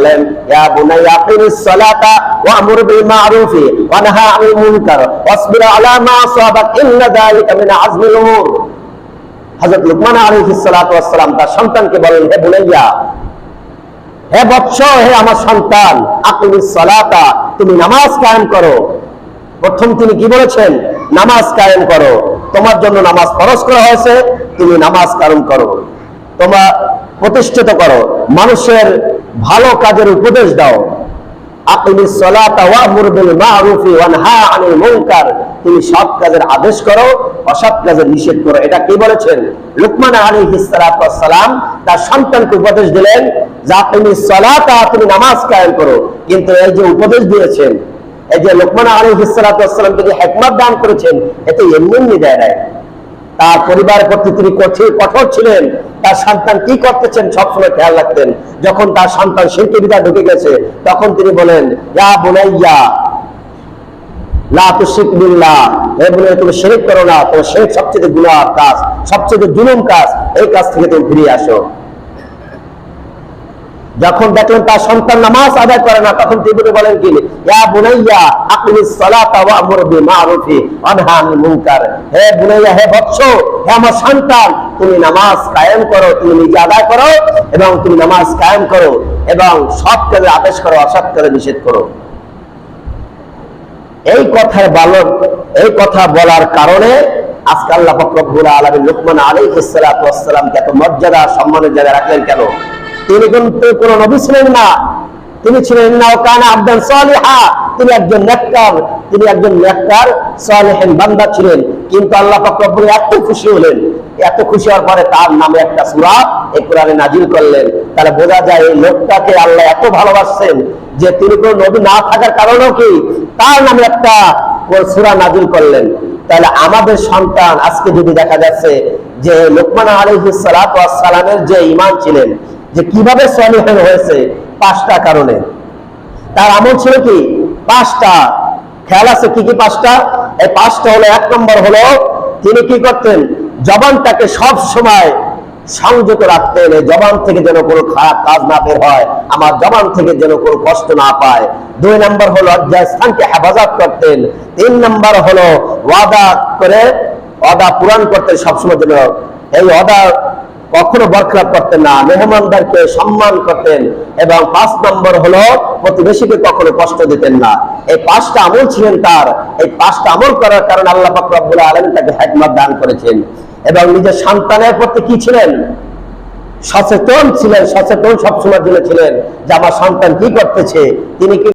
বললেন, ইয়া আকিমিস সালাতা বিল ওয়া নাহা আনিল মুনকার ওয়াসবির আলা মা আসাবাক, ইন্না যালিকা মিন উমুর। হযরত লুকমান আলাইহিস সালাতু তার সন্তানকে বলেন হে বুনাইয়া, হে বৎস, হে আমার সন্তান, আকিমিস সালাতা, তুমি নামাজ কায়েম করো। প্রথম তিনি কি বলেছেন? নামাজ কায়েম করো। তোমার জন্য নামাজ ফরজ করা হয়েছে, তুমি নামাজ কায়েম করো। তোমার প্রতিষ্ঠিত করো। মানুষের ভালো কাজের উপদেশ দাও। তুমি সৎ কাজের আদেশ করো, অসৎ কাজের নিষেধ করো। এটা কি বলেছেন? লুকমান ওয়াস সালাম তার সন্তানকে উপদেশ দিলেন যে, আকিমিস সালাতা, তুমি নামাজ কায়েম করো। কিন্তু এই যে উপদেশ দিয়েছেন, এই যে লোকমান ওয়াস সালামকে যে হিকমত দান করেছেন, এতে এমনি দেয় নাই। তার পরিবারের প্রতি তিনি কঠোর ছিলেন। তার সন্তান কি করতেছেন? সবসময় খেয়াল রাখতেন। যখন তার সন্তান শিল্পী বিদায় ঢুকে গেছে, তখন তিনি বলেন যা বুনাইয়া সবচেয়ে গুণার কাজ, সবচেয়ে জুলুম কাজ। এই কাজ থেকে তুমি ফিরে আসো। যখন দেখলেন তার সন্তান নামাজ আদায় করে না, তখন তিনি বলেন কি? ইয়া বুনাইয়া, আকিমিস সালাতা ওয়া আমর বিমারুফি ওয়া নাহা আনিল মুনকার। হে বুনাইয়া, হে বৎস হে আমার সন্তান, তুমি নামাজ কায়েম করো, তুমি নিজে আদায় করো এবং তুমি নামাজ কায়েম করো এবং সৎ কাজে আদেশ করো, অসৎ কাজে নিষেধ করো। এই কথার বালক, এই কথা বলার কারণে আজকে আল্লাহ পাক রব্বুল আলামিন লুকমান ওয়াস সালামকে এত মর্যাদা, সম্মানের জায়গায় রাখলেন কেন? তিনি কিন্তু কোন নবী ছিলেন না। তিনি ছিলেন না কানা আবদান সালিহা। তিনি একজন নেককার, তিনি একজন নেককার, সালেহিন বান্দা ছিলেন। কিন্তু আল্লাহ পাক এত খুশি হলেন, এত খুশি হওয়ার পরে তার নামে একটা সূরা এই কোরআনে নাজিল করলেন। তাহলে বোঝা যায় এই লোকটাকে আল্লাহ এত ভালোবাসছেন যে তিনি কোন নবী না থাকার কারণেও কি তার নামে একটা সূরা নাজিল করলেন। তাহলে আমাদের সন্তান আজকে যদি দেখা যাচ্ছে যে লোকমান ওয়াস সালামের যে ইমান ছিলেন যে কীভাবে সলিহন হয়েছে পাঁচটা কারণে। তার আমল ছিল কি? পাঁচটা। খেয়াল আছে কি কি পাঁচটা? এই পাঁচটা হলো, এক নম্বর হলো, তিনি কি করতেন? জবানটাকে সব সময় সংযত রাখতেন, এই জবান থেকে যেন কোনো খারাপ কাজ না বের হয়, আমার জবান থেকে যেন কোনো কষ্ট না পায়। দুই নম্বর হলো স্থানকে হেফাজত করতেন। তিন নম্বর হলো, ওয়াদা করে অদা পূরণ করতেন সবসময় যেন, এই ওয়াদা কখনো বরখলাপ করতেন না, মেহমানদারকে সম্মান করতেন এবং পাঁচ নম্বর হলো প্রতিবেশীকে কখনো কষ্ট দিতেন না। এই পাঁচটা আমল ছিলেন তার। এই পাঁচটা আমল করার কারণে আল্লাহ পাক রব্বুল আলামিন তাকে হিকমত দান করেছেন। এবং নিজের সন্তানের প্রতি কি ছিলেন? সচেতন ছিলেন, সচেতন সবসময় জন্য ছিলেন যে আমার সন্তান কি করতেছে, তিনি কি